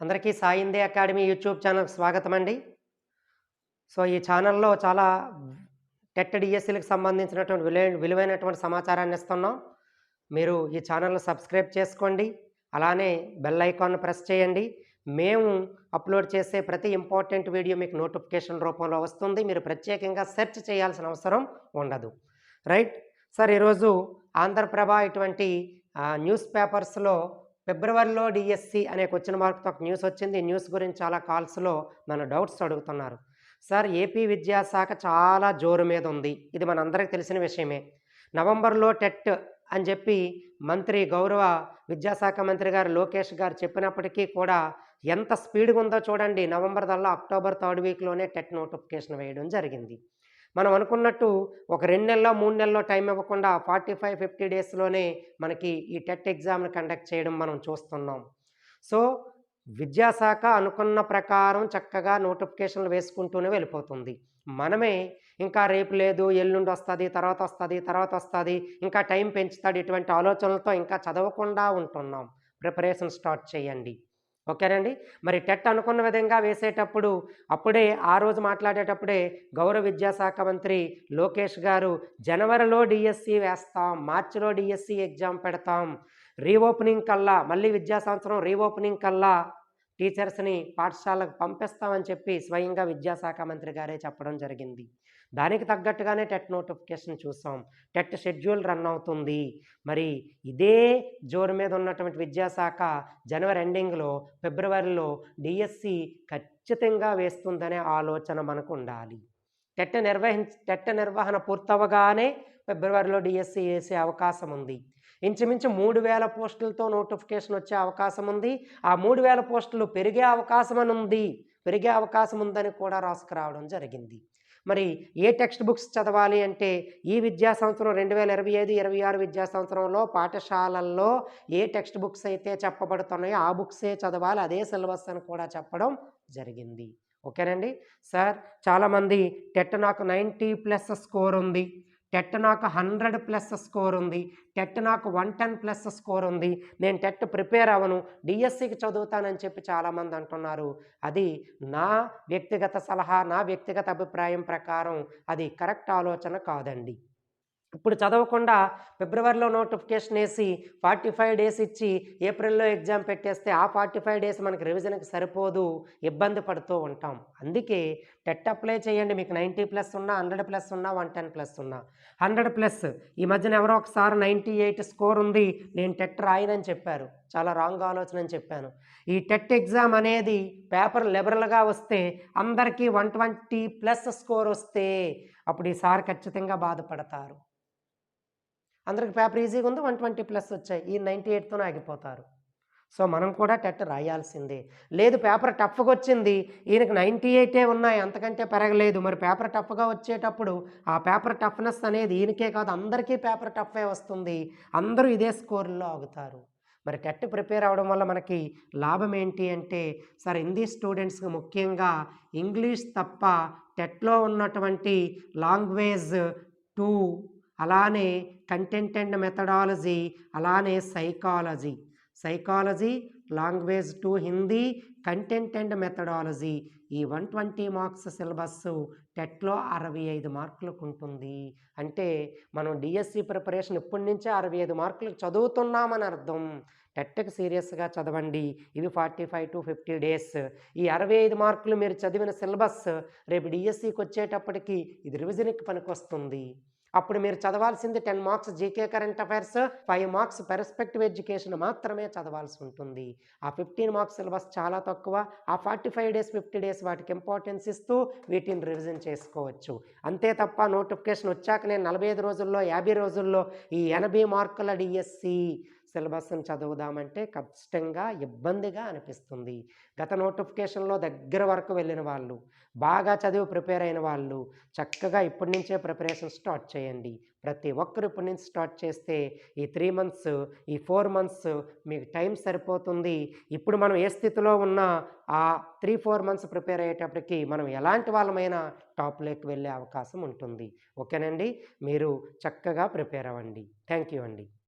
అందరికీ సాయిందే academy YouTube ఛానల్కి స్వాగతం అండి సో ఈ ఛానల్లో చాలా టెట్ డిఎస్సీలకు సంబంధించినటువంటి విలువ విలువైనటువంటి సమాచారాన్ని ఇస్తున్నాం. మీరు ఈ ఛానల్ను సబ్స్క్రైబ్ చేసుకోండి. అలానే బెల్ ఐకాన్ ప్రెస్ చేయండి. మేము అప్లోడ్ చేసే ప్రతి ఇంపార్టెంట్ వీడియో మీకు నోటిఫికేషన్ రూపంలో వస్తుంది. మీరు ప్రత్యేకంగా సెర్చ్ చేయాల్సిన అవసరం ఉండదు. రైట్? సార్ ఈరోజు ఆంధ్రప్రభ ఇటువంటి న్యూస్ పేపర్స్లో ఫిబ్రవరిలో డిఎస్సి అనే క్వశ్చన్ మార్క్తో ఒక న్యూస్ వచ్చింది. ఈ న్యూస్ గురించి చాలా కాల్స్లో మన డౌట్స్ అడుగుతున్నారు. సార్ ఏపీ విద్యాశాఖ చాలా జోరు మీద ఉంది. ఇది మనందరికీ తెలిసిన విషయమే. నవంబర్లో టెట్ అని చెప్పి మంత్రి గౌరవ విద్యాశాఖ మంత్రి గారు లోకేష్ గారు చెప్పినప్పటికీ కూడా ఎంత స్పీడ్గా ఉందో చూడండి. నవంబర్ దల్లా అక్టోబర్ థర్డ్ వీక్లోనే టెట్ నోటిఫికేషన్ వేయడం జరిగింది. మనం అనుకున్నట్టు ఒక రెండు నెలలో మూడు నెలల్లో టైం ఇవ్వకుండా ఫార్టీ ఫైవ్ ఫిఫ్టీ డేస్లోనే మనకి ఈ టెట్ ఎగ్జామ్ని కండక్ట్ చేయడం మనం చూస్తున్నాం. సో విద్యాశాఖ అనుకున్న ప్రకారం చక్కగా నోటిఫికేషన్లు వేసుకుంటూనే వెళ్ళిపోతుంది. మనమే ఇంకా రేపు లేదు ఎల్లుండి వస్తుంది తర్వాత వస్తుంది తర్వాత వస్తుంది ఇంకా టైం పెంచుతాడు ఇటువంటి ఆలోచనలతో ఇంకా చదవకుండా ఉంటున్నాం. ప్రిపరేషన్ స్టార్ట్ చేయండి. ఓకేనండి? మరి టెట్ అనుకున్న విధంగా వేసేటప్పుడు అప్పుడే ఆ రోజు మాట్లాడేటప్పుడే గౌరవ విద్యాశాఖ మంత్రి లోకేష్ గారు జనవరిలో డిఎస్సి వేస్తాం మార్చిలో డిఎస్సి ఎగ్జామ్ పెడతాం రీఓపెనింగ్ కల్లా మళ్ళీ విద్యా సంవత్సరం రీఓపెనింగ్ కల్లా టీచర్స్ని పాఠశాలకు పంపిస్తామని చెప్పి స్వయంగా విద్యాశాఖ మంత్రి గారే చెప్పడం జరిగింది. దానికి తగ్గట్టుగానే టెట్ నోటిఫికేషన్ చూసాం. టెట్ షెడ్యూల్ రన్ అవుతుంది. మరి ఇదే జోరు మీద ఉన్నటువంటి విద్యాశాఖ జనవరి ఎండింగ్లో ఫిబ్రవరిలో డిఎస్సి ఖచ్చితంగా వేస్తుందనే ఆలోచన మనకు ఉండాలి. టెట్ నిర్వహించ టెట్ నిర్వహణ పూర్తవగానే ఫిబ్రవరిలో డిఎస్సి వేసే అవకాశం ఉంది. ఇంచుమించు మూడు వేల పోస్టులతో నోటిఫికేషన్ వచ్చే అవకాశం ఉంది. ఆ మూడు వేల పోస్టులు పెరిగే అవకాశం అని ఉంది. పెరిగే అవకాశం ఉందని కూడా రాసుకురావడం జరిగింది. మరి ఏ టెక్స్ట్ బుక్స్ చదవాలి అంటే ఈ విద్యా సంవత్సరం రెండు వేల ఇరవై ఐదు ఇరవై ఆరు విద్యా సంవత్సరంలో పాఠశాలల్లో ఏ టెక్స్ట్ బుక్స్ అయితే చెప్పబడుతున్నాయో ఆ బుక్సే చదవాలి. అదే సిలబస్ అని కూడా చెప్పడం జరిగింది. ఓకేనండి? సార్ చాలామంది టెట్ నాకు నైంటీ ప్లస్ స్కోర్ ఉంది. టెట్ నాకు హండ్రెడ్ ప్లస్ స్కోర్ ఉంది. టెట్ నాకు వన్ టెన్ ప్లస్ స్కోర్ ఉంది. నేను టెట్ ప్రిపేర్ అవ్వను. డిఎస్సికి చదువుతానని చెప్పి చాలామంది అంటున్నారు. అది నా వ్యక్తిగత సలహా నా వ్యక్తిగత అభిప్రాయం ప్రకారం అది కరెక్ట్ ఆలోచన కాదండి. ఇప్పుడు చదవకుండా ఫిబ్రవరిలో నోటిఫికేషన్ వేసి ఫార్టీ ఫైవ్ డేస్ ఇచ్చి ఏప్రిల్లో ఎగ్జామ్ పెట్టేస్తే ఆ ఫార్టీ ఫైవ్ డేస్ మనకి రివిజన్కి సరిపోదు ఇబ్బంది పడుతూ ఉంటాం. అందుకే టెట్ అప్లై చేయండి. మీకు నైంటీ ప్లస్ ఉన్నా హండ్రెడ్ ప్లస్ ఉన్నా వన్ టెన్ ప్లస్ ఉన్నా. హండ్రెడ్ ప్లస్ ఈ మధ్యన ఎవరో ఒకసారి నైంటీ ఎయిట్ స్కోర్ ఉంది. నేను టెట్ రాయనని చెప్పారు. చాలా రాంగ్ ఆలోచన అని చెప్పాను. ఈ టెట్ ఎగ్జామ్ అనేది పేపర్ లిబరల్గా వస్తే అందరికీ వన్ ట్వంటీ ప్లస్ స్కోర్ వస్తే అప్పుడు ఈసారి ఖచ్చితంగా బాధపడతారు. అందరికి పేపర్ ఈజీగా ఉంది వన్ ట్వంటీ ప్లస్ వచ్చాయి. ఈ నైంటీ ఎయిట్తోనే ఆగిపోతారు. సో మనం కూడా టెట్ రాయాల్సిందే. లేదు పేపర్ టఫ్గా వచ్చింది ఈయనకి నైంటీ ఎయిటే ఉన్నాయి అంతకంటే పెరగలేదు. మరి పేపర్ టఫ్గా వచ్చేటప్పుడు ఆ పేపర్ టఫ్నెస్ అనేది ఈయనకే కాదు అందరికీ పేపర్ టఫే వస్తుంది. అందరూ ఇదే స్కోర్లో ఆగుతారు. మరి టెట్ ప్రిపేర్ అవడం వల్ల మనకి లాభం ఏంటి అంటే సార్ హిందీ స్టూడెంట్స్కి ముఖ్యంగా ఇంగ్లీష్ తప్ప టెట్లో ఉన్నటువంటి లాంగ్వేజ్ టూ అలానే కంటెంట్ అండ్ మెథడాలజీ అలానే psychology. Psychology language two Hindi content and methodology. ఈ వన్ ట్వంటీ మార్క్స్ సిలబస్ టెట్లో అరవై ఐదు మార్కులకు ఉంటుంది. అంటే మనం డిఎస్సి ప్రిపరేషన్ ఇప్పటి నుంచే అరవై ఐదు మార్కులకు చదువుతున్నామని అర్థం. టెట్కి సీరియస్గా చదవండి. ఇవి forty five to fifty days. ఈ అరవై ఐదు మార్కులు మీరు చదివిన సిలబస్ రేపు డిఎస్సికి వచ్చేటప్పటికి ఇది రివిజన్కి పనికొస్తుంది. అప్పుడు మీరు చదవాల్సింది ten marks GK current affairs five marks perspective education మాత్రమే చదవాల్సి ఉంటుంది. ఆ ఫిఫ్టీన్ మార్క్స్ సిలబస్ చాలా తక్కువ. ఆ forty five days fifty days వాటికి ఇంపార్టెన్స్ ఇస్తూ వీటిని రివిజన్ చేసుకోవచ్చు. అంతే తప్ప నోటిఫికేషన్ వచ్చాక నేను నలభై ఐదు రోజుల్లో యాభై రోజుల్లో ఈ ఎనభై మార్కుల డిఎస్సి సిలబస్ని చదువుదామంటే కష్టంగా ఇబ్బందిగా అనిపిస్తుంది. గత నోటిఫికేషన్లో దగ్గర వరకు వెళ్ళిన వాళ్ళు బాగా చదివి ప్రిపేర్ అయిన వాళ్ళు చక్కగా ఇప్పటి నుంచే ప్రిపరేషన్ స్టార్ట్ చేయండి. ప్రతి ఒక్కరు ఇప్పటి నుంచి స్టార్ట్ చేస్తే ఈ త్రీ మంత్స్ ఈ ఫోర్ మంత్స్ మీకు టైం సరిపోతుంది. ఇప్పుడు మనం ఏ స్థితిలో ఉన్నా ఆ త్రీ ఫోర్ మంత్స్ ప్రిపేర్ అయ్యేటప్పటికి మనం ఎలాంటి వాళ్ళమైనా టాప్లోకి వెళ్ళే అవకాశం ఉంటుంది. ఓకేనండి? మీరు చక్కగా ప్రిపేర్ అవ్వండి. థ్యాంక్ యూ అండి.